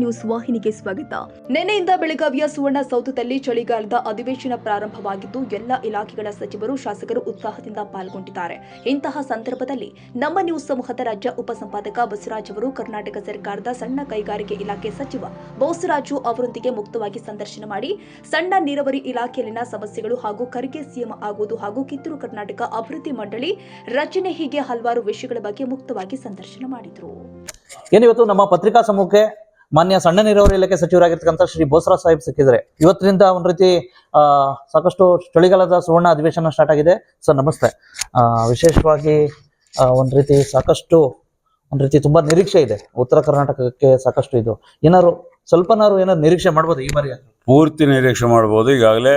News ವಾಹಿನಿಗೆ ಸ್ವಾಗತ. ನಿನ್ನೆಯಿಂದ ಬೆಳಗಾವಿಯ ಸುವರ್ಣ ಸೌಧದಲ್ಲಿ ಚಳಿಗಾಲದ ಅಧಿವೇಶನ ಪ್ರಾರಂಭವಾಗಿದ್ದು, ಎಲ್ಲ ಇಲಾಖೆಗಳ ಸಚಿವರು ಶಾಸಕರು ಉತ್ಸಾಹದಿಂದ ಪಾಲ್ಗೊಂಡಿದ್ದಾರೆ. ಇಂತಹ ಸಂದರ್ಭದಲ್ಲಿ ನಮ್ಮ ನ್ಯೂಸ್ ಸಮೂಹದ ರಾಜ್ಯ ಉಪಸಂಪಾದಕ ಬಸವರಾಜ್ ಅವರು, ಕರ್ನಾಟಕ ಸರ್ಕಾರದ ಸಣ್ಣ ಕೈಗಾರಿಕೆ ಇಲಾಖೆ ಸಚಿವ ಬೋಸರಾಜು ಅವರೊಂದಿಗೆ ಮುಕ್ತವಾಗಿ ಸಂದರ್ಶನ ಮಾಡಿ, ಸಣ್ಣ ನೀರಾವರಿ ಇಲಾಖೆಯಲ್ಲಿನ ಸಮಸ್ಯೆಗಳು ಹಾಗೂ ಕರಿಗೆ ಸಿಎಂ ಆಗುವುದು ಹಾಗೂ ಕಿತ್ತೂರು ಕರ್ನಾಟಕ ಅಭಿವೃದ್ಧಿ ಮಂಡಳಿ ರಚನೆ ಹೀಗೆ ಹಲವಾರು ವಿಷಯಗಳ ಬಗ್ಗೆ ಮುಕ್ತವಾಗಿ ಸಂದರ್ಶನ ಮಾಡಿದರು. ಏನಿವತ್ತು ನಮ್ಮ ಪತ್ರಿಕಾ ಸಮೂಹಕ್ಕೆ ಮಾನ್ಯ ಸಣ್ಣ ನೀರಾವರಿ ಇಲಾಖೆ ಸಚಿವರಾಗಿರ್ತಕ್ಕಂಥ ಶ್ರೀ ಬೋಸರಾ ಸಾಹೇಬ್ ಸಿಕ್ಕಿದ್ರೆ. ಇವತ್ತಿನಿಂದ ಒಂದ್ ರೀತಿ ಸಾಕಷ್ಟು ಚಳಿಗಾಲದ ಸುವರ್ಣ ಅಧಿವೇಶನ ಸ್ಟಾರ್ಟ್ ಆಗಿದೆ. ಸರ್, ನಮಸ್ತೆ. ಆ, ವಿಶೇಷವಾಗಿ ಒಂದ್ ರೀತಿ ಸಾಕಷ್ಟು, ಒಂದ್ ರೀತಿ ತುಂಬಾ ನಿರೀಕ್ಷೆ ಇದೆ. ಉತ್ತರ ಕರ್ನಾಟಕಕ್ಕೆ ಸಾಕಷ್ಟು ಇದು. ಏನಾದ್ರು ಸ್ವಲ್ಪನಾರು ಏನಾದ್ರು ನಿರೀಕ್ಷೆ ಮಾಡ್ಬೋದು ಈ ಬಾರಿ? ಪೂರ್ತಿ ನಿರೀಕ್ಷೆ ಮಾಡ್ಬೋದು. ಈಗಾಗಲೇ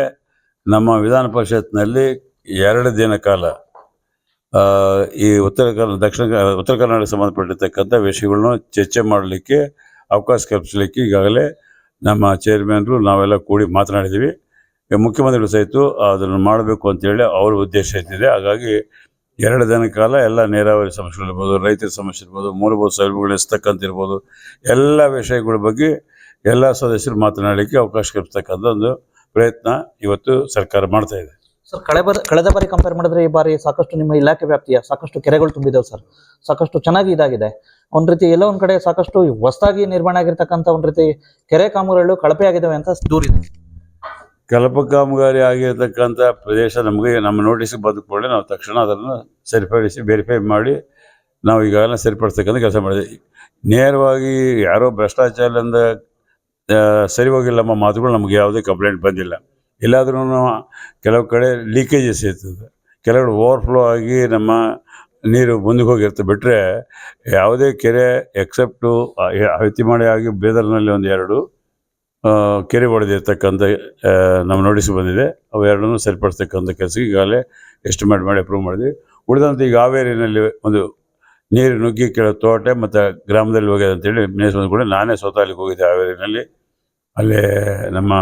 ನಮ್ಮ ವಿಧಾನ ಪರಿಷತ್ನಲ್ಲಿ ಎರಡು ದಿನ ಕಾಲ ಈ ಉತ್ತರ ಕನ್ನಡ ದಕ್ಷಿಣ ಉತ್ತರ ಕರ್ನಾಟಕ ಸಂಬಂಧಪಟ್ಟಿರ್ತಕ್ಕಂಥ ವಿಷಯಗಳನ್ನ ಚರ್ಚೆ ಮಾಡಲಿಕ್ಕೆ ಅವಕಾಶ ಕಲ್ಪಿಸಲಿಕ್ಕೆ ಈಗಾಗಲೇ ನಮ್ಮ ಚೇರ್ಮನ್ರು ನಾವೆಲ್ಲ ಕೂಡಿ ಮಾತನಾಡಿದ್ದೀವಿ. ಮುಖ್ಯಮಂತ್ರಿಗಳು ಸಹಿತ ಅದನ್ನು ಮಾಡಬೇಕು ಅಂತೇಳಿ ಅವ್ರ ಉದ್ದೇಶ ಇದ್ದಿದೆ. ಹಾಗಾಗಿ ಎರಡು ದಿನ ಕಾಲ ಎಲ್ಲ ನೀರಾವರಿ ಸಮಸ್ಯೆಗಳಿರ್ಬೋದು ರೈತರ ಸಮಸ್ಯೆ ಇರ್ಬೋದು, ಮೂಲಭೂತ ಸೌಲಭ್ಯಗಳು ಎಸ್ತಕ್ಕಂತ ಇರ್ಬೋದು, ಎಲ್ಲ ವಿಷಯಗಳ ಬಗ್ಗೆ ಎಲ್ಲ ಸದಸ್ಯರು ಮಾತನಾಡಲಿಕ್ಕೆ ಅವಕಾಶ ಕಲ್ಪಿಸ್ತಕ್ಕಂಥ ಒಂದು ಪ್ರಯತ್ನ ಇವತ್ತು ಸರ್ಕಾರ ಮಾಡ್ತಾ ಸರ್ ಕಳೆ ಕಳೆದ ಬಾರಿ ಕಂಪೇರ್ ಮಾಡಿದ್ರೆ ಈ ಬಾರಿ ಸಾಕಷ್ಟು ನಿಮ್ಮ ಇಲಾಖೆ ವ್ಯಾಪ್ತಿಯ ಸಾಕಷ್ಟು ಕೆರೆಗಳು ತುಂಬಿದಾವೆ ಸರ್ ಸಾಕಷ್ಟು ಚೆನ್ನಾಗಿ ಇದಾಗಿದೆ. ಒಂದ್ ರೀತಿ ಎಲ್ಲ ಒಂದ್ ಕಡೆ ಸಾಕಷ್ಟು ಹೊಸದಾಗಿ ನಿರ್ಮಾಣ ಆಗಿರ್ತಕ್ಕಂಥ ಒಂದ್ ರೀತಿ ಕೆರೆ ಕಾಮಗಾರಿಗಳು ಕಳಪೆ ಆಗಿದಾವೆ ಅಂತ ದೂರಿದೆ ಕಲಪ ಕಾಮಗಾರಿ ಆಗಿರತಕ್ಕಂಥ ಪ್ರದೇಶ ನಮಗೆ ನಮ್ಮ ನೋಟಿಸ್ಗೆ ಬಂದ ಕೂಡಲೇ ನಾವು ತಕ್ಷಣ ಅದನ್ನು ಸರಿಪಡಿಸಿ ವೆರಿಫೈ ಮಾಡಿ, ನಾವು ಈಗಾಗಲೇ ಸರಿಪಡಿಸ್ತಕ್ಕಂಥ ಕೆಲಸ ಮಾಡಿದೆ. ನೇರವಾಗಿ ಯಾರೋ ಭ್ರಷ್ಟಾಚಾರದಿಂದ ಸರಿ ಸರಿ ಹೋಗಿಲ್ಲಮ್ಮ ಮಾತುಗಳು ನಮಗೆ ಯಾವುದೇ ಕಂಪ್ಲೇಂಟ್ ಬಂದಿಲ್ಲ. ಎಲ್ಲಾದ್ರೂ ಕೆಲವು ಕಡೆ ಲೀಕೇಜಸ್ ಇರ್ತದೆ ಕೆಲವು ಓವರ್ಫ್ಲೋ ಆಗಿ ನಮ್ಮ ನೀರು ಮುಂದಕ್ಕೆ ಹೋಗಿರುತ್ತೆ. ಬಿಟ್ಟರೆ ಯಾವುದೇ ಕೆರೆ ಎಕ್ಸೆಪ್ಟು ಮಾಡಿ ಆಗಿ ಬೇದರ್ನಲ್ಲಿ ಒಂದು ಎರಡು ಕೆರೆ ಹೊಡೆದಿರ್ತಕ್ಕಂಥ ನಮ್ಮ ನೋಟಿಸ್ ಬಂದಿದೆ. ಅವೆರಡನ್ನೂ ಸರಿಪಡಿಸ್ತಕ್ಕಂಥ ಕೆಲಸಕ್ಕೆ ಈಗಾಗಲೇ ಎಸ್ಟಿಮೇಟ್ ಮಾಡಿ ಅಪ್ರೂವ್ ಮಾಡಿದ್ವಿ. ಉಳಿದಂತೆ ಈಗ ಹಾವೇರಿನಲ್ಲಿ ಒಂದು ನೀರು ನುಗ್ಗಿ ಕೇಳೋ ತೋಟ ಮತ್ತು ಗ್ರಾಮದಲ್ಲಿ ನ್ಯೂಸ್ ಬಂದ ಕೂಡ ನಾನೇ ಸ್ವತಃ ಅಲ್ಲಿಗೆ ಹೋಗಿದ್ದೆ ಹಾವೇರಿನಲ್ಲಿ. ಅಲ್ಲಿ ನಮ್ಮ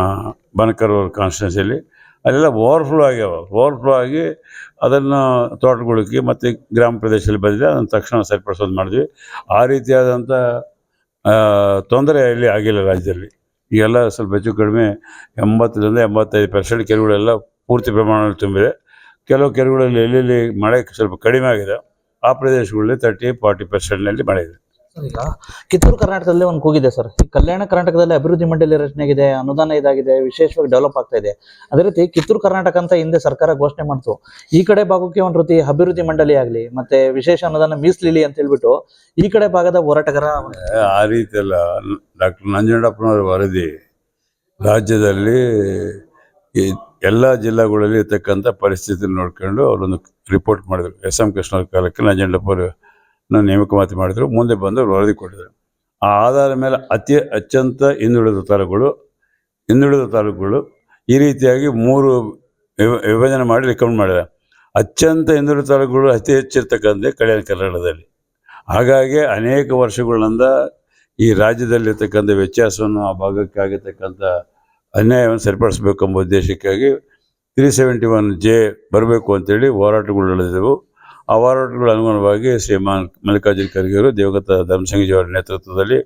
ಬನಕರ್ ಅವ್ರ ಕಾನ್ಸ್ಟಿಟ್ಯೂನ್ಸಿಯಲ್ಲಿ, ಅಲ್ಲೆಲ್ಲ ಓವರ್ಫ್ಲೋ ಆಗ್ಯಾವ. ಓವರ್ಫ್ಲೋ ಆಗಿ ಅದನ್ನು ತೋಟಗಳಿಗೆ ಮತ್ತು ಗ್ರಾಮ ಪ್ರದೇಶದಲ್ಲಿ ಬಂದಿದೆ, ಅದನ್ನು ತಕ್ಷಣ ಸರಿಪಡಿಸೋದು ಮಾಡಿದ್ವಿ. ಆ ರೀತಿಯಾದಂಥ ತೊಂದರೆ ಇಲ್ಲಿ ಆಗಿಲ್ಲ ರಾಜ್ಯದಲ್ಲಿ. ಈಗೆಲ್ಲ ಸ್ವಲ್ಪ ಹೆಚ್ಚು ಕಡಿಮೆ ಎಂಬತ್ತರಿಂದ ಎಂಬತ್ತೈದು ಪರ್ಸೆಂಟ್ ಕೆರೆಗಳೆಲ್ಲ ಪೂರ್ತಿ ಪ್ರಮಾಣದಲ್ಲಿ ತುಂಬಿದೆ. ಕೆಲವು ಕೆರೆಗಳಲ್ಲಿ ಎಲ್ಲೆಲ್ಲಿ ಮಳೆ ಸ್ವಲ್ಪ ಕಡಿಮೆ ಆಗಿದೆ, ಆ ಪ್ರದೇಶಗಳಲ್ಲಿ ತರ್ಟಿ ಫಾರ್ಟಿ ಪರ್ಸೆಂಟ್ನಲ್ಲಿ ಮಳೆ ಇದೆ. ಸರ್ ಈಗ ಕಿತ್ತೂರು ಕರ್ನಾಟಕದಲ್ಲಿ ಒಂದು ಕೂಗಿದೆ ಸರ್. ಈ ಕಲ್ಯಾಣ ಕರ್ನಾಟಕದಲ್ಲಿ ಅಭಿವೃದ್ಧಿ ಮಂಡಳಿ ರಚನೆಗಿದೆ ಅನುದಾನ ಇದಾಗಿದೆ, ವಿಶೇಷವಾಗಿ ಡೆವಲಪ್ ಆಗ್ತಾ ಇದೆ. ಅದೇ ರೀತಿ ಕಿತ್ತೂರು ಕರ್ನಾಟಕ ಅಂತ ಹಿಂದೆ ಸರ್ಕಾರ ಘೋಷಣೆ ಮಾಡ್ತು. ಈ ಕಡೆ ಭಾಗಕ್ಕೆ ಒಂದು ರೀತಿ ಅಭಿವೃದ್ಧಿ ಮಂಡಳಿ ಆಗಲಿ, ಮತ್ತೆ ವಿಶೇಷ ಅನುದಾನ ಮೀಸಲಿಲಿ ಅಂತ ಹೇಳ್ಬಿಟ್ಟು ಈ ಕಡೆ ಭಾಗದ ಹೋರಾಟಗಾರ ಆ ರೀತಿ ಎಲ್ಲ ಡಾಕ್ಟರ್ ನಂಜುಂಡಪ್ಪನವರ ವರದಿ, ರಾಜ್ಯದಲ್ಲಿ ಎಲ್ಲ ಜಿಲ್ಲೆಗಳಲ್ಲಿ ಇರ್ತಕ್ಕಂಥ ಪರಿಸ್ಥಿತಿ ನೋಡ್ಕೊಂಡು ಅವರೊಂದು ರಿಪೋರ್ಟ್ ಮಾಡಿದ್ರು. ಎಸ್ ಎಂ ಕೃಷ್ಣ ಕಾಲಕ್ಕೆ ನಂಜುಂಡಪ್ಪನ ನೇಮಕಾತಿ ಮಾಡಿದ್ರು, ಮುಂದೆ ಬಂದು ವರದಿ ಕೊಟ್ಟಿದ್ರು. ಆ ಆಧಾರದ ಮೇಲೆ ಅತಿ ಅತ್ಯಂತ ಹಿಂದುಳಿದ ತಾಲೂಕುಗಳು ಹಿಂದುಳಿದ ತಾಲೂಕುಗಳು ಈ ರೀತಿಯಾಗಿ ಮೂರು ವಿಭ- ವಿಭಜನೆ ಮಾಡಿ ರೆಕಮೆಂಡ್ ಮಾಡಿದ್ದಾರೆ. ಅತ್ಯಂತ ಹಿಂದುಳಿದ ತಾಲೂಕುಗಳು ಅತಿ ಹೆಚ್ಚಿರ್ತಕ್ಕಂಥ ಕಲ್ಯಾಣ ಕರ್ನಾಟಕದಲ್ಲಿ. ಹಾಗಾಗಿ ಅನೇಕ ವರ್ಷಗಳಿಂದ ಈ ರಾಜ್ಯದಲ್ಲಿರ್ತಕ್ಕಂಥ ವ್ಯತ್ಯಾಸವನ್ನು ಆ ಭಾಗಕ್ಕೆ ಆಗಿರ್ತಕ್ಕಂಥ ಅನ್ಯಾಯವನ್ನು ಸರಿಪಡಿಸಬೇಕೆಂಬ ಉದ್ದೇಶಕ್ಕಾಗಿ ತ್ರೀ ಸೆವೆಂಟಿ ಒನ್ ಜೆ ಬರಬೇಕು ಅಂತೇಳಿ ಹೋರಾಟಗಳು ನಡೆದವು ಆ ಹೋರಾಟಗಳ ಅನುಗುಣವಾಗಿ ಶ್ರೀಮಾನ್ ಅವರು ದಿವಂಗತ ಧರ್ಮಸಿಂಗ್ಜಿ ಅವರ ನೇತೃತ್ವದಲ್ಲಿ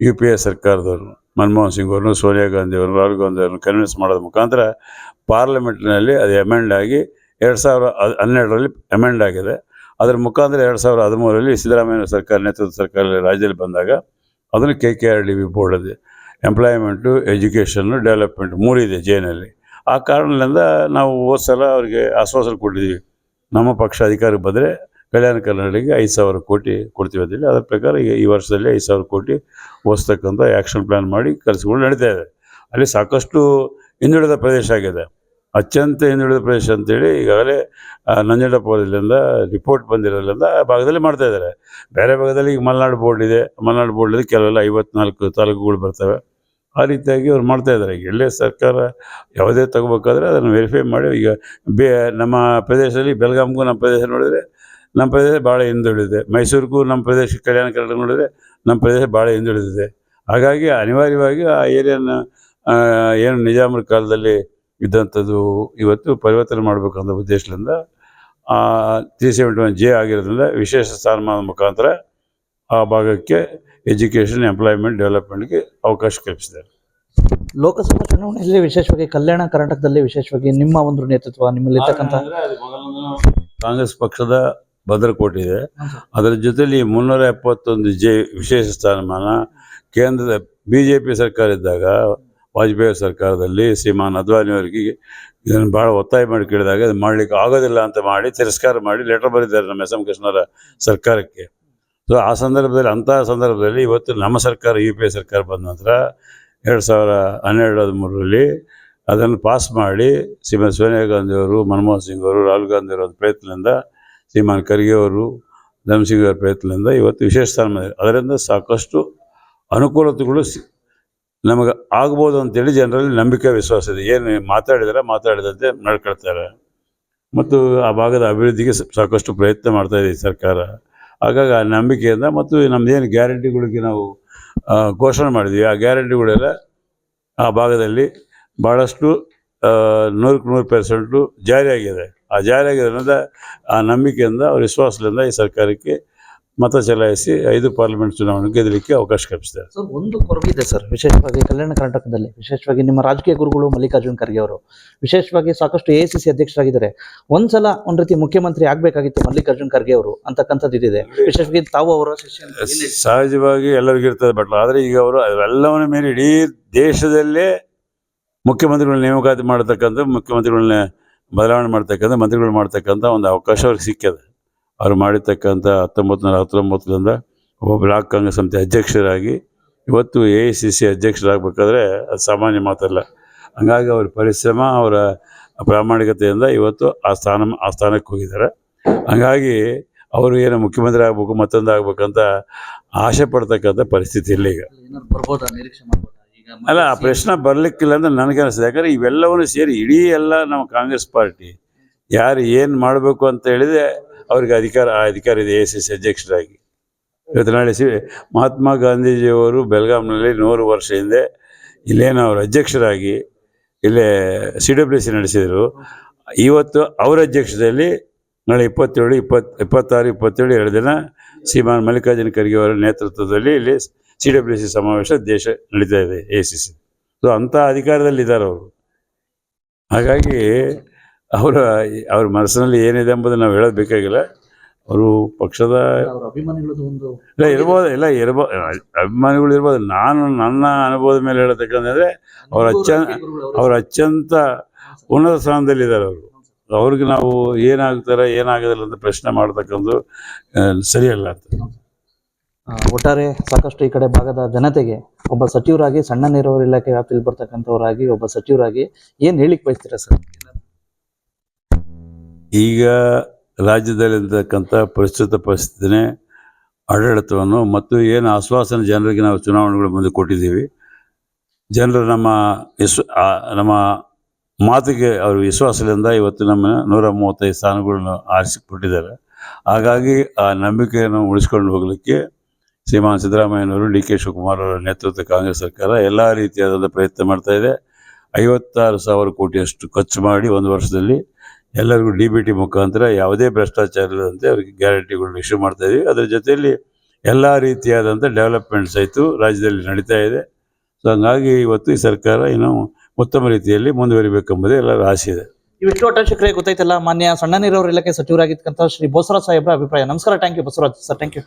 ಯು ಪಿ ಎ ಸರ್ಕಾರದವರು, ಮನಮೋಹನ್ ಸಿಂಗ್ ಅವರು ಸೋನಿಯಾ ಗಾಂಧಿ ಅವರು ರಾಹುಲ್ ಗಾಂಧಿ ಅವರನ್ನು ಕನ್ವಿನ್ಸ್ ಮಾಡೋದ್ರ ಮುಖಾಂತರ ಪಾರ್ಲಿಮೆಂಟ್ನಲ್ಲಿ ಅದು ಅಮೆಂಡ್ ಆಗಿ ಎರಡು ಸಾವಿರ ಹನ್ನೆರಡರಲ್ಲಿ ಅಮೆಂಡ್ ಆಗಿದೆ. ಅದರ ಮುಖಾಂತರ ಎರಡು ಸಾವಿರದ ಹದಿಮೂರರಲ್ಲಿ ಸಿದ್ದರಾಮಯ್ಯ ಸರ್ಕಾರ ನೇತೃತ್ವ ಸರ್ಕಾರ ರಾಜ್ಯದಲ್ಲಿ ಬಂದಾಗ ಅದನ್ನು K K R D B board ಇದೆ ಎಂಪ್ಲಾಯ್ಮೆಂಟು, ಎಜುಕೇಷನ್ನು, ಡೆವಲಪ್ಮೆಂಟ್ ಮೂರಿದೆ ಜೇನಲ್ಲಿ ಆ ಕಾರಣದಿಂದ ನಾವು ಹೋದ ಸಲ ಅವರಿಗೆ ಆಶ್ವಾಸನೆ ಕೊಟ್ಟಿದ್ದೀವಿ. ನಮ್ಮ ಪಕ್ಷ ಅಧಿಕಾರಕ್ಕೆ ಬಂದರೆ ಕಲ್ಯಾಣ ಕರ್ನಾಟಕಕ್ಕೆ ಐದು ಸಾವಿರ ಕೋಟಿ ಕೊಡ್ತೀವಿ ಅಂತೇಳಿ ಅದರ ಪ್ರಕಾರ ಈಗ ಈ ವರ್ಷದಲ್ಲಿ ಐದು ಸಾವಿರ ಕೋಟಿ ಓದಿಸ್ತಕ್ಕಂಥ ಆ್ಯಕ್ಷನ್ ಪ್ಲ್ಯಾನ್ ಮಾಡಿ ಕೆಲಸಗಳು ನಡೀತಾ ಇದೆ. ಅಲ್ಲಿ ಸಾಕಷ್ಟು ಹಿಂದುಳಿದ ಪ್ರದೇಶ ಆಗಿದೆ. ಅತ್ಯಂತ ಹಿಂದುಳಿದ ಪ್ರದೇಶ ಅಂತೇಳಿ ಈಗಾಗಲೇ ನಂಜನಗೂಡು ರಿಪೋರ್ಟ್ ಬಂದಿರೋದ್ರಿಂದ ಆ ಭಾಗದಲ್ಲಿ ಮಾಡ್ತಾ ಇದ್ದಾರೆ. ಬೇರೆ ಭಾಗದಲ್ಲಿ ಈಗ ಮಲೆನಾಡು ಬೋರ್ಡ್ ಇದೆ. ಮಲೆನಾಡು ಬೋರ್ಡಲ್ಲಿ ಕೆಲವೆಲ್ಲ ಐವತ್ನಾಲ್ಕು ತಾಲೂಕುಗಳು ಬರ್ತವೆ. ಆ ರೀತಿಯಾಗಿ ಅವ್ರು ಮಾಡ್ತಾಯಿದ್ದಾರೆ ಈಗ ಎಲ್ಲೇ ಸರ್ಕಾರ ಯಾವುದೇ ತಗೋಬೇಕಾದ್ರೆ ಅದನ್ನು ವೆರಿಫೈ ಮಾಡಿ, ಈಗ ಬೇ, ನಮ್ಮ ಪ್ರದೇಶದಲ್ಲಿ ಬೆಳಗಾಂಗೂ ನಮ್ಮ ಪ್ರದೇಶ ನೋಡಿದರೆ, ನಮ್ಮ ಪ್ರದೇಶ ಭಾಳ ಹಿಂದುಳಿದಿದೆ. ಮೈಸೂರಿಗೂ ನಮ್ಮ ಪ್ರದೇಶ ಕಲ್ಯಾಣ ಕರ್ನಾಟಕ ನೋಡಿದರೆ ನಮ್ಮ ಪ್ರದೇಶ ಭಾಳ ಹಿಂದುಳಿದಿದೆ. ಹಾಗಾಗಿ ಅನಿವಾರ್ಯವಾಗಿ ಆ ಏರಿಯಾನ ಏನು ನಿಜಾಮರ ಕಾಲದಲ್ಲಿ ಇದ್ದಂಥದ್ದು ಇವತ್ತು ಪರಿವರ್ತನೆ ಮಾಡಬೇಕನ್ನೋ ಉದ್ದೇಶದಿಂದ ತ್ರೀ ಸೆವೆಂಟಿ ಒನ್ ಜೆ ಆಗಿರೋದ್ರಿಂದ ವಿಶೇಷ ಸ್ಥಾನಮಾನ ಮುಖಾಂತರ ಆ ಭಾಗಕ್ಕೆ ಎಜುಕೇಷನ್ ಎಂಪ್ಲಾಯ್ಮೆಂಟ್ ಡೆವಲಪ್ಮೆಂಟ್ಗೆ ಅವಕಾಶ ಕಲ್ಪಿಸಿದ್ದಾರೆ. ಲೋಕಸಭಾ ಚುನಾವಣೆಯಲ್ಲಿ ವಿಶೇಷವಾಗಿ ಕಲ್ಯಾಣ ಕರ್ನಾಟಕದಲ್ಲಿ ವಿಶೇಷವಾಗಿ ನಿಮ್ಮ ಒಂದು ನೇತೃತ್ವ ನಿಮ್ಮಲ್ಲಿ ಇರ್ತಕ್ಕಂಥ ಕಾಂಗ್ರೆಸ್ ಪಕ್ಷದ ಭದ್ರಕೋಟೆ ಇದೆ. ಅದರ ಜೊತೆಯಲ್ಲಿ ಮುನ್ನೂರ ಎಪ್ಪತ್ತೊಂದು ಜೆ ವಿಶೇಷ ಸ್ಥಾನಮಾನ ಕೇಂದ್ರದ ಬಿ ಜೆ ಪಿ ಸರ್ಕಾರ ಇದ್ದಾಗ ವಾಜಪೇಯಿ ಸರ್ಕಾರದಲ್ಲಿ ಶ್ರೀಮಾನ್ ಅದ್ವಾನಿ ಅವರಿಗೆ ಇದನ್ನು ಭಾಳ ಒತ್ತಾಯ ಮಾಡಿ ಕೇಳಿದಾಗ ಅದು ಮಾಡಲಿಕ್ಕೆ ಆಗೋದಿಲ್ಲ ಅಂತ ಮಾಡಿ ತಿರಸ್ಕಾರ ಮಾಡಿ ಲೆಟರ್ ಬರೆದಿದ್ದಾರೆ ನಮ್ಮ ಎಸ್ ಎಂ ಕೃಷ್ಣರ ಸರ್ಕಾರಕ್ಕೆ. ಸೊ ಆ ಸಂದರ್ಭದಲ್ಲಿ ಅಂತಹ ಸಂದರ್ಭದಲ್ಲಿ ಇವತ್ತು ನಮ್ಮ ಸರ್ಕಾರ ಯು ಪಿ ಎ ಸರ್ಕಾರ ಬಂದ ನಂತರ ಎರಡು ಸಾವಿರ ಹನ್ನೆರಡು ಹದಿಮೂರರಲ್ಲಿ ಅದನ್ನು ಪಾಸ್ ಮಾಡಿ ಶ್ರೀಮತಿ ಸೋನಿಯಾ ಗಾಂಧಿಯವರು ಮನಮೋಹನ್ ಸಿಂಗ್ ಅವರು, ರಾಹುಲ್ ಗಾಂಧಿ ಅವರ ಪ್ರಯತ್ನದಿಂದ ಶ್ರೀಮಾನ್ ಖರ್ಗೆ ಅವರು, ಧರ್ಮಸಿಂಗ್ ಅವರ ಪ್ರಯತ್ನದಿಂದ ಇವತ್ತು ವಿಶೇಷ ಸ್ಥಾನ ಬಂದಿದೆ. ಅದರಿಂದ ಸಾಕಷ್ಟು ಅನುಕೂಲತೆಗಳು ನಮಗೆ ಆಗ್ಬೋದು ಅಂತೇಳಿ ಜನರಲ್ಲಿ ನಂಬಿಕೆ ವಿಶ್ವಾಸ ಇದೆ ಏನು ಮಾತಾಡಿದರೆ ಮಾತಾಡಿದಂತೆ ನಡ್ಕೊಳ್ತಾರೆ ಮತ್ತು ಆ ಭಾಗದ ಅಭಿವೃದ್ಧಿಗೆ ಸಾಕಷ್ಟು ಪ್ರಯತ್ನ ಮಾಡ್ತಾ ಇದೆ ಸರ್ಕಾರ ಹಾಗಾಗಿ ಆ ನಂಬಿಕೆಯಿಂದ ಮತ್ತು ನಮ್ಮದೇನು ಗ್ಯಾರಂಟಿಗಳಿಗೆ ನಾವು ಘೋಷಣೆ ಮಾಡಿದ್ವಿ. ಆ ಗ್ಯಾರಂಟಿಗಳೆಲ್ಲ ಆ ಭಾಗದಲ್ಲಿ ಭಾಳಷ್ಟು ನೂರಕ್ಕೆ ನೂರು ಪರ್ಸೆಂಟು ಜಾರಿಯಾಗಿದೆ. ಆ ಜಾರಿಯಾಗಿರೋದ್ರಿಂದ ಆ ನಂಬಿಕೆಯಿಂದ ವಿಶ್ವಾಸದಿಂದ ಈ ಸರ್ಕಾರಕ್ಕೆ ಮತ ಚಲಾಯಿಸಿ ಐದು ಪಾರ್ಲಿಮೆಂಟ್ ಚುನಾವಣೆ ಗೆದ್ದಲಿಕ್ಕೆ ಅವಕಾಶ ಕಲ್ಪಿಸಿದ್ದಾರೆ. ಸರ್ ಒಂದು ಕೊರಗಿದೆ ಸರ್ ವಿಶೇಷವಾಗಿ ಕಲ್ಯಾಣ ಕರ್ನಾಟಕದಲ್ಲಿ ವಿಶೇಷವಾಗಿ ನಿಮ್ಮ ರಾಜಕೀಯ ಗುರುಗಳು ಮಲ್ಲಿಕಾರ್ಜುನ್ ಖರ್ಗೆ ಅವರು. ವಿಶೇಷವಾಗಿ ಸಾಕಷ್ಟು ಎ ಸಿ ಸಿ ಅಧ್ಯಕ್ಷರಾಗಿದ್ದಾರೆ. ಒಂದ್ಸಲ ಒಂದ್ ರೀತಿ ಮುಖ್ಯಮಂತ್ರಿ ಆಗ್ಬೇಕಾಗಿತ್ತು ಮಲ್ಲಿಕಾರ್ಜುನ್ ಖರ್ಗೆ ಅವರು ಅಂತಕ್ಕಂಥದ್ದು ಇದಿದೆ. ವಿಶೇಷವಾಗಿ ತಾವು ಅವರ ಶಿಷ್ಯ ಅಂತ ಸಹಜವಾಗಿ ಎಲ್ಲರಿಗೂ ಇರ್ತದೆ ಬಟ್ ಆದರೆ ಈಗ ಅವರು ಅವೆಲ್ಲವನ್ನ ಮೇಲೆ ಇಡೀ ದೇಶದಲ್ಲೇ ಮುಖ್ಯಮಂತ್ರಿಗಳನ್ನ ನೇಮಕಾತಿ ಮಾಡತಕ್ಕಂಥ ಮುಖ್ಯಮಂತ್ರಿಗಳನ್ನ ಬದಲಾವಣೆ ಮಾಡ್ತಕ್ಕಂಥ ಮಂತ್ರಿಗಳು ಮಾಡ್ತಕ್ಕಂಥ ಒಂದು ಅವಕಾಶ ಅವ್ರಿಗೆ ಸಿಕ್ಕಿದೆ. ಅವರು ಮಾಡಿರ್ತಕ್ಕಂಥ ಹತ್ತೊಂಬತ್ತು ನೂರ ಹತ್ತೊಂಬತ್ತರಿಂದ ಒಬ್ಬ ಬ್ಲಾಕ್ ಕಾಂಗ್ರೆಸ್ ಸಮಿತಿ ಅಧ್ಯಕ್ಷರಾಗಿ ಇವತ್ತು ಎ ಐ ಸಿ ಸಿ ಅಧ್ಯಕ್ಷರಾಗಬೇಕಾದ್ರೆ ಅದು ಸಾಮಾನ್ಯ ಮಾತಲ್ಲ. ಹಂಗಾಗಿ ಅವ್ರ ಪರಿಶ್ರಮ ಅವರ ಪ್ರಾಮಾಣಿಕತೆಯಿಂದ ಇವತ್ತು ಆ ಸ್ಥಾನ ಆ ಸ್ಥಾನಕ್ಕೆ ಹೋಗಿದ್ದಾರೆ. ಹಂಗಾಗಿ ಅವರು ಏನು ಮುಖ್ಯಮಂತ್ರಿ ಆಗಬೇಕು ಮತ್ತೊಂದು ಆಗ್ಬೇಕಂತ ಆಸೆ ಪಡ್ತಕ್ಕಂಥ ಪರಿಸ್ಥಿತಿ ಇಲ್ಲ ಈಗ. ಅಲ್ಲ ಆ ಪ್ರಶ್ನೆ ಬರಲಿಕ್ಕಿಲ್ಲ ಅಂತ ನನಗೆ ಅನಿಸ್ತದೆ. ಯಾಕಂದ್ರೆ ಇವೆಲ್ಲವನ್ನು ಸೇರಿ ಇಡೀ ಎಲ್ಲ ನಮ್ಮ ಕಾಂಗ್ರೆಸ್ ಪಾರ್ಟಿ ಯಾರು ಏನು ಮಾಡಬೇಕು ಅಂತ ಹೇಳಿದ್ರೆ ಅವ್ರಿಗೆ ಅಧಿಕಾರ, ಆ ಅಧಿಕಾರ ಇದೆ ಎ ಸಿ ಸಿ ಅಧ್ಯಕ್ಷರಾಗಿ. ಇವತ್ತು ನಾಳೆ ಸಿ, ಮಹಾತ್ಮ ಗಾಂಧೀಜಿಯವರು ಬೆಳಗಾಂನಲ್ಲಿ ನೂರು ವರ್ಷ ಹಿಂದೆ ಇಲ್ಲೇನು ಅವರು ಅಧ್ಯಕ್ಷರಾಗಿ ಇಲ್ಲೇ ಸಿ ಡಬ್ಲ್ಯೂ ಸಿ ನಡೆಸಿದರು. ಇವತ್ತು ಅವರ ಅಧ್ಯಕ್ಷತೆಯಲ್ಲಿ ನಾಳೆ ಇಪ್ಪತ್ತೇಳು, ಇಪ್ಪತ್ತು, ಇಪ್ಪತ್ತಾರು, ಇಪ್ಪತ್ತೇಳು ಎರಡು ದಿನ ಶ್ರೀಮಾನ್ ಮಲ್ಲಿಕಾರ್ಜುನ ಖರ್ಗೆ ಅವರ ನೇತೃತ್ವದಲ್ಲಿ ಇಲ್ಲಿ ಸಿ ಡಬ್ಲ್ಯೂ ಸಿ ಸಮಾವೇಶ ದೇಶ ನಡೀತಾ ಇದೆ ಎ ಸಿ ಸಿ. ಸೊ ಅಂಥ ಅಧಿಕಾರದಲ್ಲಿದ್ದಾರೆ ಅವರು. ಹಾಗಾಗಿ ಅವರ ಅವ್ರ ಮನಸ್ಸಿನಲ್ಲಿ ಏನಿದೆ ಎಂಬುದು ನಾವು ಹೇಳೋದು ಬೇಕಾಗಿಲ್ಲ. ಅವರು ಪಕ್ಷದ ಒಂದು ಇಲ್ಲ ಇರ್ಬೋದು ಇಲ್ಲ ಇರ್ಬೋ ಅಭಿಮಾನಿಗಳು ಇರ್ಬೋದು. ನಾನು ನನ್ನ ಅನುಭವದ ಮೇಲೆ ಹೇಳತಕ್ಕಂಥದ್ರೆ ಅವ್ರ ಅಚ್ಚ ಅವ್ರ. ಅತ್ಯಂತ ಉನ್ನತ ಸ್ಥಾನದಲ್ಲಿದ್ದಾರೆ ಅವರು. ಅವ್ರಿಗೆ ನಾವು ಏನಾಗ್ತಾರೆ ಏನಾಗೋದಿಲ್ಲ ಅಂತ ಪ್ರಶ್ನೆ ಮಾಡತಕ್ಕಂಥ ಸರಿಯಲ್ಲ ಅಂತ. ಒಟ್ಟಾರೆ ಸಾಕಷ್ಟು ಈ ಕಡೆ ಭಾಗದ ಜನತೆಗೆ ಒಬ್ಬ ಸಚಿವರಾಗಿ ಸಣ್ಣ ನೀರಾವರಿ ಇಲಾಖೆ ವ್ಯಾಪ್ತಿಯಲ್ಲಿ ಬರ್ತಕ್ಕಂಥವರಾಗಿ ಒಬ್ಬ ಸಚಿವರಾಗಿ ಏನ್ ಹೇಳಿಕ್ ಬಯಸ್ತೀರಾ ಸರ್? ಈಗ ರಾಜ್ಯದಲ್ಲಿರ್ತಕ್ಕಂಥ ಪ್ರಸ್ತುತ ಪರಿಸ್ಥಿತಿನೇ ಆಡಳಿತವನ್ನು ಮತ್ತು ಏನು ಆಶ್ವಾಸನೆ ಜನರಿಗೆ ನಾವು ಚುನಾವಣೆಗಳ ಮುಂದೆ ಕೊಟ್ಟಿದ್ದೀವಿ. ಜನರು ನಮ್ಮ ವಿಶ್ವ ನಮ್ಮ ಮಾತಿಗೆ ಅವರು ವಿಶ್ವಾಸದಿಂದ ಇವತ್ತು ನಮ್ಮ ನೂರ ಮೂವತ್ತೈದು ಸ್ಥಾನಗಳನ್ನು ಆರಿಸಿಕೊಟ್ಟಿದ್ದಾರೆ. ಹಾಗಾಗಿ ಆ ನಂಬಿಕೆಯನ್ನು ಉಳಿಸ್ಕೊಂಡು ಹೋಗಲಿಕ್ಕೆ ಶ್ರೀಮಾನ್ ಸಿದ್ದರಾಮಯ್ಯನವರು, ಡಿ ಕೆ ಶಿವಕುಮಾರ್ ಅವರ ನೇತೃತ್ವದ ಕಾಂಗ್ರೆಸ್ ಸರ್ಕಾರ ಎಲ್ಲ ರೀತಿಯಾದಂಥ ಪ್ರಯತ್ನ ಮಾಡ್ತಾ ಇದೆ. ಐವತ್ತಾರು ಸಾವಿರ ಕೋಟಿಯಷ್ಟು ಖರ್ಚು ಮಾಡಿ ಒಂದು ವರ್ಷದಲ್ಲಿ ಎಲ್ಲರಿಗೂ ಡಿ ಬಿ ಟಿ ಮುಖಾಂತರ ಯಾವುದೇ ಭ್ರಷ್ಟಾಚಾರ ಇಲ್ಲದಂತೆ ಅವರಿಗೆ ಗ್ಯಾರಂಟಿಗಳನ್ನ ಇಶ್ಯೂ ಮಾಡ್ತಾ ಇದ್ದೀವಿ ಅದರ ಜೊತೆಯಲ್ಲಿ ಎಲ್ಲ ರೀತಿಯಾದಂಥ ಡೆವಲಪ್ಮೆಂಟ್ಸ್ ಆಯಿತು ರಾಜ್ಯದಲ್ಲಿ ನಡೀತಾ ಇದೆ. ಸೊ ಹಂಗಾಗಿ ಇವತ್ತು ಈ ಸರ್ಕಾರ ಇನ್ನೂ ಉತ್ತಮ ರೀತಿಯಲ್ಲಿ ಮುಂದುವರಿಬೇಕೆಂಬುದೇ ಎಲ್ಲರ ಆಸೆ ಇದೆ. ಇವಿಷ್ಟು ಒಟ್ಟಾಶಿಕರೇ ಗೊತ್ತಾಯ್ತಲ್ಲ ಮಾನ್ಯ ಸಣ್ಣ ನೀರಾವರಿ ಇಲಾಖೆ ಸಚಿವರಾಗಿರ್ತಕ್ಕಂಥ ಶ್ರೀ ಬೋಸರಾಜ್ ಸಾಹೇಬ್ರ ಅಭಿಪ್ರಾಯ. ನಮಸ್ಕಾರ thank you Basavaraj sir thank you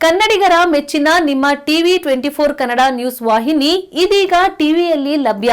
ಕನ್ನಡಿಗರ ಮೆಚ್ಚಿನ ನಿಮ್ಮ TV twenty four Kannada news ವಾಹಿನಿ ಇದೀಗ ಟಿವಿಯಲ್ಲಿ ಲಭ್ಯ.